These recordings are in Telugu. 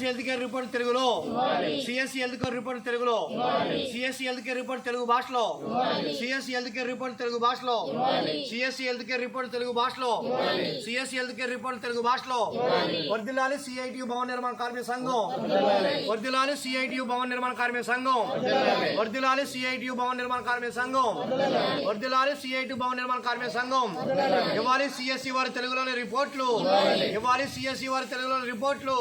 సిఎస్సి హెల్త్ కేర్ రిపోర్ట్ తెలుగులో. సిఎస్సి హెల్త్ కేర్ రిపోర్ట్ తెలుగులో. CSC health care report Telugu భాషలో. CSC health care report Telugu భాషలో. CSC health care report Telugu భాషలో. CSC health care report Telugu భాషలో. వర్దిలాలి సిఐటియు భవన నిర్మాణ కార్మిక సంఘం. వర్దిలాలి. సిఐటియు భవన నిర్మాణ కార్మిక సంఘం. వర్దిలాలి. సిఐటియు భవన నిర్మాణ కార్మిక సంఘం. వర్దిలాలి. సిఐటి భవన నిర్మాణ కార్మిక సంఘం. ఇవ్వాలి సిఎస్సి వారి తెలుగులోని రిపోర్ట్లు. ఇవ్వాలి సిఎస్సి వారి తెలుగులోని రిపోర్ట్లు.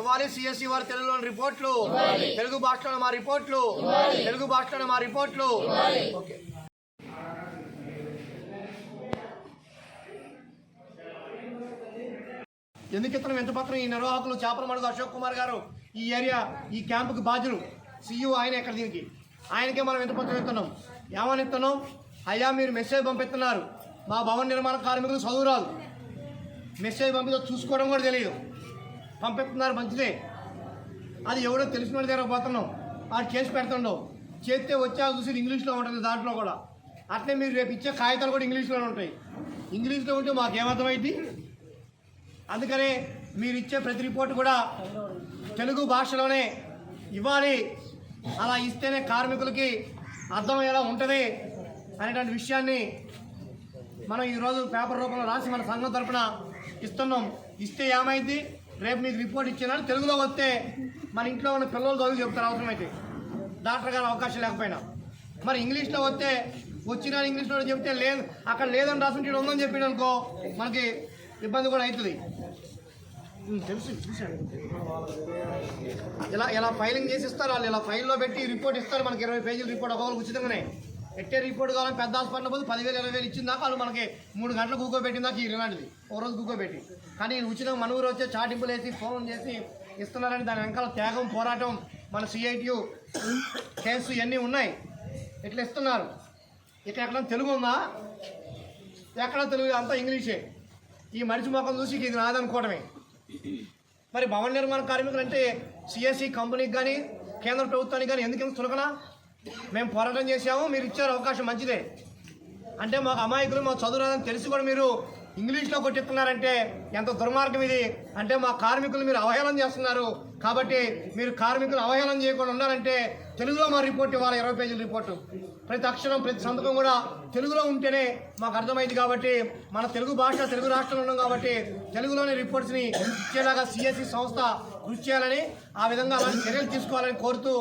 ఇవ్వాలి సిఎస్సి వారి తెలుగులోని రిపోర్ట్లు. తెలుగు భాషలో మా రిపోర్ట్లు. తెలుగు భాషలో మా రిపోర్ట్లు. ఓకే. ఎందుకు ఇతను ఎంత పత్రం? ఈ నిర్వాహకులు చేపల మడుగు అశోక్ కుమార్ గారు ఈ ఏరియా ఈ క్యాంపుకి బాధ్యులు. సీఈఓ ఆయన ఎక్కడ దీనికి? ఆయనకే మనం ఎంత పత్రం ఇస్తున్నాం. ఏమని ఇస్తున్నాం? అయ్యా మీరు మెసేజ్ పంపిస్తున్నారు. మా భవన నిర్మాణ కార్మికులు చదువురాలు. మెసేజ్ పంపితే చూసుకోవడం కూడా తెలియదు. పంపిస్తున్నారు మంచిదే. అది ఎవడో తెలిసిన వాళ్ళ దగ్గర పోతున్నాం. వాడు చేసి పెడుతుండవు చేస్తే వచ్చా చూసి ఇంగ్లీష్లో ఉంటుంది దాంట్లో కూడా. అట్లే మీరు రేపు ఇచ్చే కాగితాలు కూడా ఇంగ్లీష్లోనే ఉంటాయి. ఇంగ్లీష్లో ఉంటే మాకు ఏమర్థమైంది అందుకనే మీరు ఇచ్చే ప్రతి రిపోర్ట్ కూడా తెలుగు భాషలోనే ఇవ్వాలి. అలా ఇస్తేనే కార్మికులకి అర్థమయ్యేలా ఉంటుంది అనేటువంటి విషయాన్ని మనం ఈరోజు పేపర్ రూపంలో రాసి మన సంఘం తరఫున ఇస్తున్నాం. ఇస్తే ఏమైంది రేపు మీకు రిపోర్ట్ ఇచ్చినా తెలుగులో వస్తే మన ఇంట్లో ఉన్న పిల్లలు చదువు చెప్తారు. అవసరమైతే డాక్టర్ గారు అవకాశం లేకపోయినా. మరి ఇంగ్లీష్లో వస్తే వచ్చిన ఇంగ్లీష్లో చెప్తే లేదు అక్కడ లేదని రాసుంటే ఉందని చెప్పిన అనుకో మనకి ఇబ్బంది కూడా అవుతుంది. తెలుసు చూశాను ఇలా ఇలా ఫైలింగ్ చేసి ఇస్తారు? వాళ్ళు ఇలా ఫైల్లో పెట్టి రిపోర్ట్ ఇస్తారు? మనకి ఇరవై పేజీల రిపోర్ట్ ఒకవేళ ఉచితంగానే. ఎట్టే రిపోర్ట్ కావాలని పెద్ద హాస్పిటల్ పోతే పదివేలు ఇరవై వేలు ఇచ్చిన దాకా వాళ్ళు మనకి మూడు గంటలు కూకోబెట్టిన దాకా రిమాండ్ది ఓ రోజు కూకోబెట్టి. కానీ ఉచితం మన ఊరు వచ్చే చాటింపులు వేసి ఫోన్ చేసి ఇస్తున్నారని దాని వెనకాల త్యాగం పోరాటం మన సిఐటియు కేసు ఇవన్నీ ఉన్నాయి. ఇట్లా ఇస్తున్నారు. ఇక్కడ ఎక్కడ తెలుగు ఉందా? ఎక్కడ తెలుగు? అంతా ఇంగ్లీషే. ఈ మనిషి మొఖం చూసి ఇది నాదనుకోవడమే మరి భవన నిర్మాణ కార్మికులు అంటే సిఎస్సి కంపెనీకి కానీ కేంద్ర ప్రభుత్వానికి కానీ ఎందుకు ఎందుకు చులకన? మేము పోరాటం చేసాము మీరు ఇచ్చారు అవకాశం మంచిదే. అంటే మాకు అమాయకులు మా చదువు రాదని తెలిసి కూడా మీరు ఇంగ్లీష్లో కొట్టిస్తున్నారంటే ఎంత దుర్మార్గం ఇది? అంటే మా కార్మికులు మీరు అవహేళన చేస్తున్నారు. కాబట్టి మీరు కార్మికులు అవహేళన చేయకుండా ఉన్నారంటే తెలుగులో మా రిపోర్ట్ ఇవ్వాలి ఇరవై పేజీల రిపోర్టు. ప్రతి అక్షరం ప్రతి సంతకం కూడా తెలుగులో ఉంటేనే మాకు అర్థమైంది కాబట్టి మన తెలుగు భాష తెలుగు రాష్ట్రంలో ఉన్నాం కాబట్టి తెలుగులోని రిపోర్ట్స్ని ఇచ్చేలాగా సిఎస్సి సంస్థ కృషి చేయాలని ఆ విధంగా అలాంటి చర్యలు తీసుకోవాలని కోరుతూ